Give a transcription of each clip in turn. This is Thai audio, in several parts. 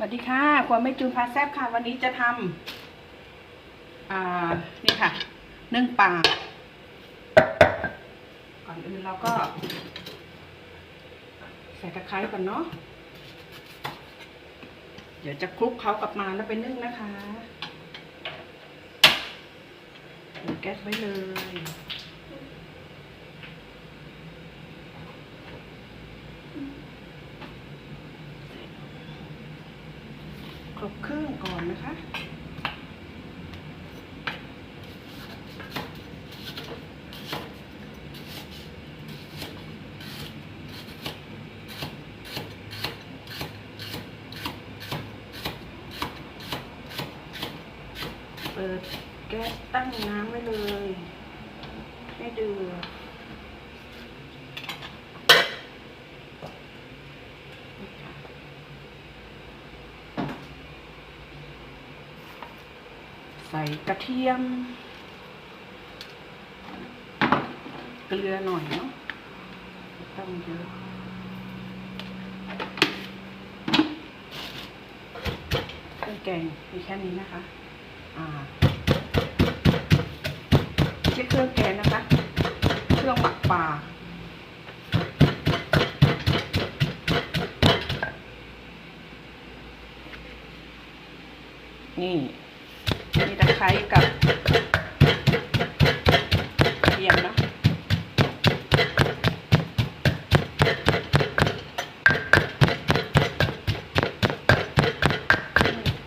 สวัสดีค่ะครัวไม่จูนพาแซบค่ะ วันนี้จะทำอ่า นี่ค่ะ นึ่งปลา ก่อนอื่นเราก็ ใส่ตะไคร้ก่อนเนาะ เดี๋ยวจะคลุกเขากลับมาแล้วไปนึ่งนะคะแก๊สไว้เลย ครบครึ่ง ก่อนนะคะ เปิดแก๊สตั้งน้ำไว้เลย ให้เดือด ใส่กระเทียม เกลือหน่อยเนาะต้องเยอะเครื่องแกงมีแค่นี้นะคะ อ่าไม่ใช่เครื่องแกงนะคะ เครื่องหมักปลานี่ มีตะไคร้กับเทียมเนาะ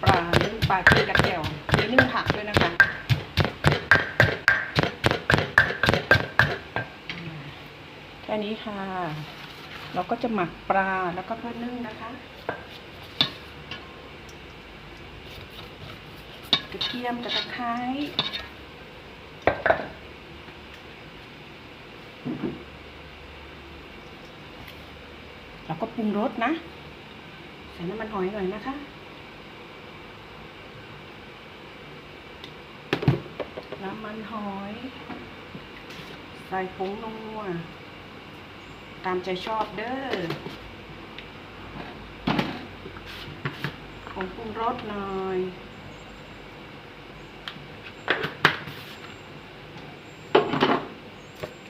ปลานึ่งปลากินกระเทียมมีนึ่งผักด้วยนะคะ แค่นี้ค่ะ เราก็จะหมักปลาแล้วก็เพื่อนึ่งนะคะ กระเทียมกับตะไคร้แล้วก็ปรุงรสนะ ใส่น้ำมันหอยหน่อยนะคะน้ำมันหอย ใส่ผงนัว ตามใจชอบเด้อผงปรุงรสหน่อย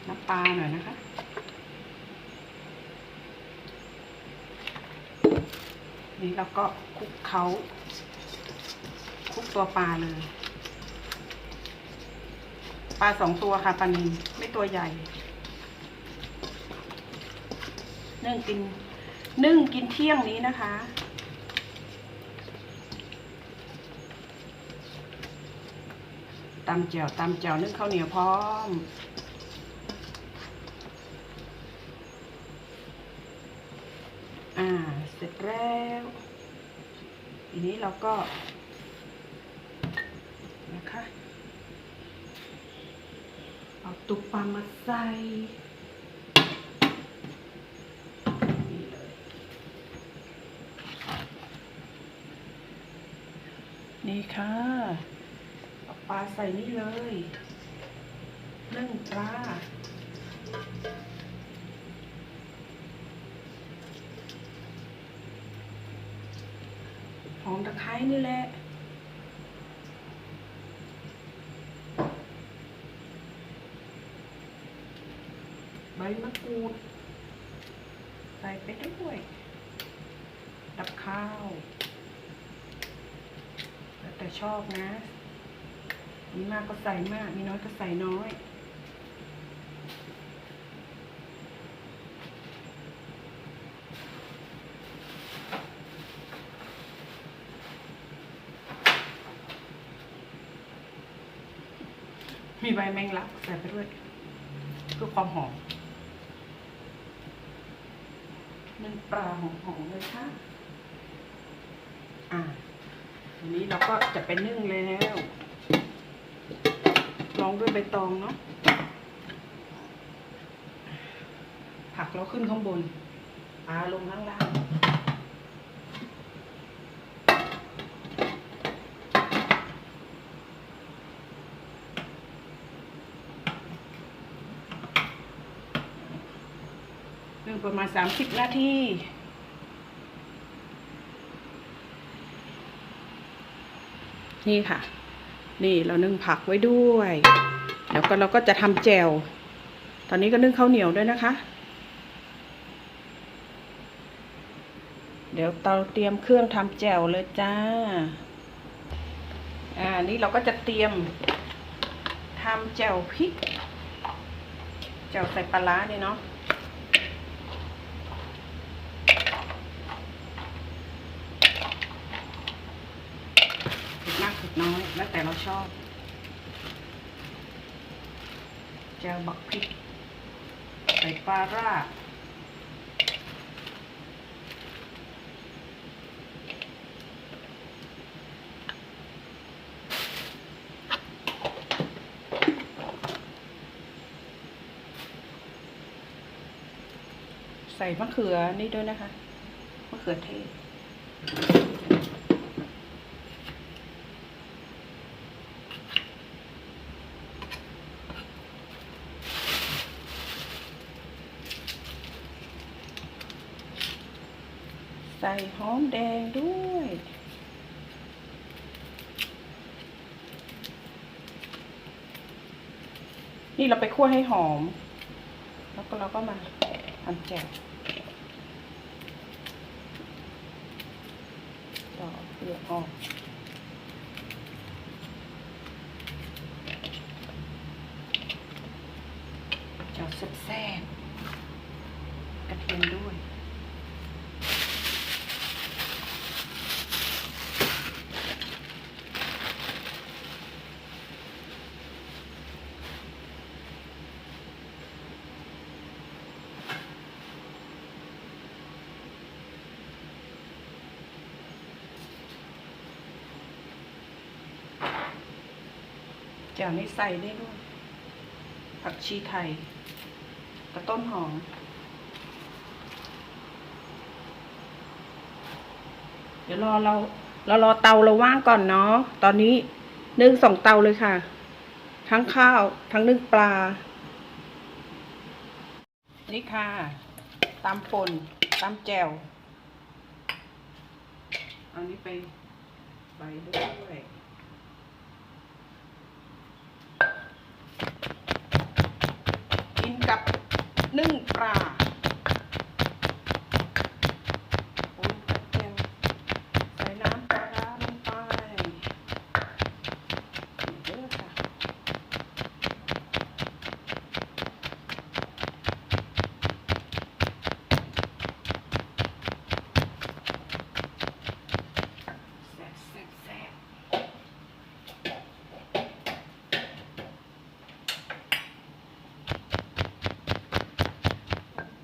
น้ำ ปลาหน่อยนะคะ นี่เราก็คลุกเขาคลุกตัวปลาเลย ปลาสองตัวค่ะปลานิลไม่ตัวใหญ่ นึ่งกิน นึ่งกินเที่ยงนี้นะคะตำเจียวตำเจียวนึ่งข้าวเหนียวพร้อม อ่า เส ร็จแล้ว ทีนี้เราก็ นะคะ เอาตุกปลามาใส่นี่เลยนี่ค่ะเอาปลาใส่นี่เลยนึ่งปลา หอม ตะไคร้นี่แหละ ใบมะกรูด ใส่ไปด้วย ดับข้าว แล้วแต่ชอบนะ มีมากก็ใส่มาก มีน้อยก็ใส่น้อย มีใบแมงลักใส่ไปด้วยเพื่อความหอมนึ่งปลาหอมๆเลยค่ะ อ่าทีนี้เราก็จะไปนึ่งแล้วลองด้วยใบตองเนาะ ผักเราขึ้นข้างบนปลาลงข้างล่าง ประมาณสามสิบนาทีนี่ค่ะ นี่เรานึ่งผักไว้ด้วยแล้วก็เราก็จะทำแจวตอนนี้ก็นึ่งข้าวเหนียวด้วยนะคะ เดี๋ยวเราเตรียมเครื่องทำแจวเลยจ้า อ่า นี่เราก็จะเตรียมทำแจวพริกแจวใส่ปลาร้าเนี่ยเนาะ เผ็ดมากเผ็ด น้อย แล้วแต่เราชอบแจวบักพริก ใส่ปลาร่าใส่มะเขือนี่ด้วยนะคะ มะเขือเทศ ใส่หอมแดงด้วย นี่เราไปคั่วให้หอม แล้วก็เราก็มาทำแจ่วต่อเปลือกออกแจ่วแซ่บกระเทียมด้วย แจ่วนี้ใส่ได้ด้วยผักชีไทยกระต้นหอม เดี๋ยวรอเราเรารอเตาเราว่างก่อนเนาะ ตอนนี้นึ่งสองเตาเลยค่ะ ทั้งข้าว ทั้งนึ่งปลา นี่ค่ะตามป่นตามแจ่วเอานี้ไป ไปด้วย กับนึ่งปลาโอ้ยกระเทียมใส่น้ำปลาร้าลงไปเยอะค่ะ แซ่บแซ่บแซ่บ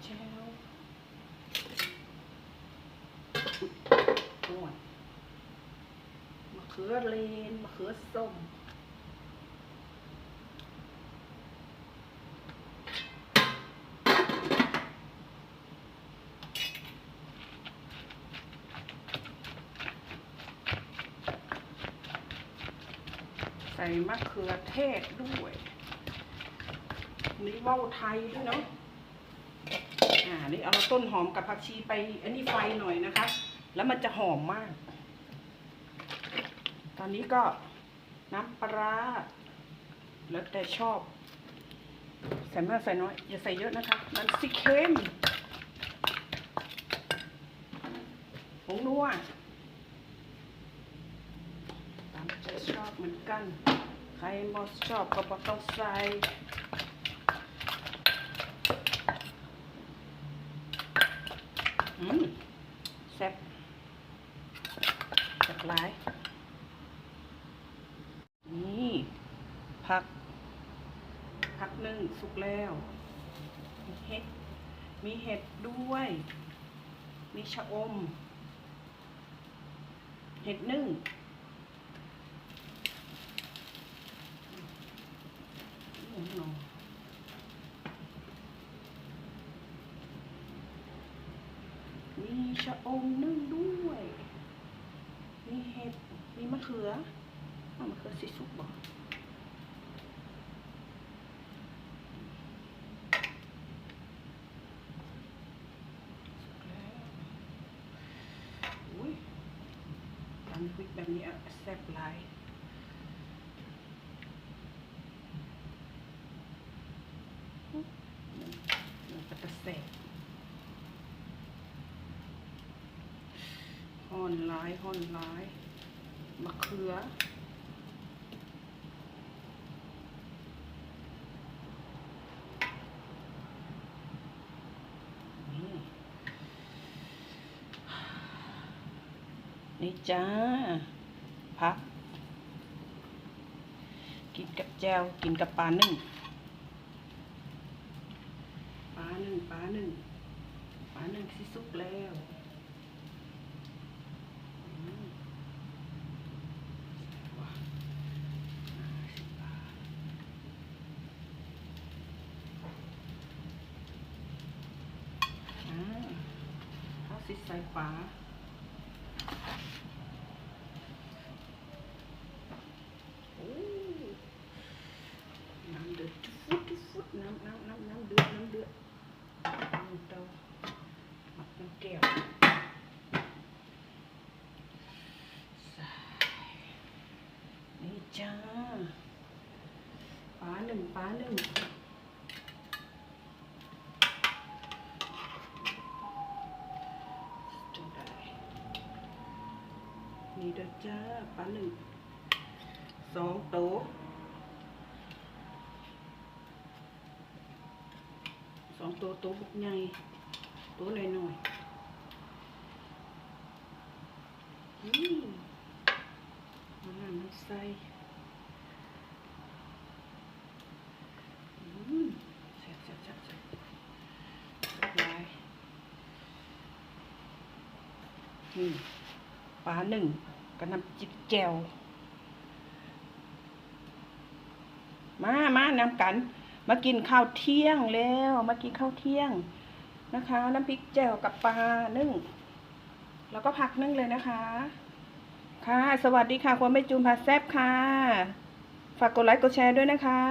แช่วโอ้ยมะเขือเลนมะเขือส้มใส่มะเขือเทศด้วยนี่ว่าวไทยด้วยเนาะ อ่า นี่เอาต้นหอมกับผักชีไป อันนี้ไฟหน่อยนะคะ แล้วมันจะหอมมาก ตอนนี้ก็น้ำปลาแล้วแต่ชอบ ใส่มากใส่น้อย อย่าใส่เยอะนะคะ มันสิเค็มผงนัวตามใจชอบเหมือนกัน ใครมอชอบก็บอต้องใส่ อืมแซ่บแซ่บหลาย นี่ ผักผักหนึ่งสุกแล้ว มีเห็ด มีเห็ดด้วย มีชะอม เห็ดนึ่ง มีชะอมนึ่งด้วย มีเห็ด มีมะเขือมะเขือสีสุกบอก แบบนี้แซ่บหลายมันจะประเสริห่อนหลายห่อนหลายมะเขือ นี่จ้า พัก กินกับแจวกินกับปลานึ่งปลานึ่งปลานึ่งปลานึ่งสิสุกแล้วข้าวห้าสิบบาทอ่าเขาสิใส่ปลา โอ้น้ำเดือดฟุดฟุดน้ำน้ำน้ำน้ำเดือดน้ำเดือดน้ำเต้าหมักน้ำแก้วใส่นี่ จ้าปลาหนึ่งปลาหนึ่งจังได้นี่เด้อจ้าปลาหนึ่งสองโต๊ะสองโต๊ะโต๊ะบุกใหญ่โต๊ะหน่อยหน่อยๆอืมเอาน้ำมันใส่อืมแซ่บแซ่บแซ่บแซ่บหลาย นี่ปลาหนึ่งกับน้ำจิ้มแจ่วมามาน้ำกัน มากินข้าวเที่ยงแล้ว มากินข้าวเที่ยงนะคะ น้ำพริกแจ่วกับปลานึ่งแล้วก็ผักนึ่งเลยนะคะ ค่ะ สวัสดีค่ะความไม่จูนพาแซบค่ะ ฝากกดไลค์กดแชร์ด้วยนะคะ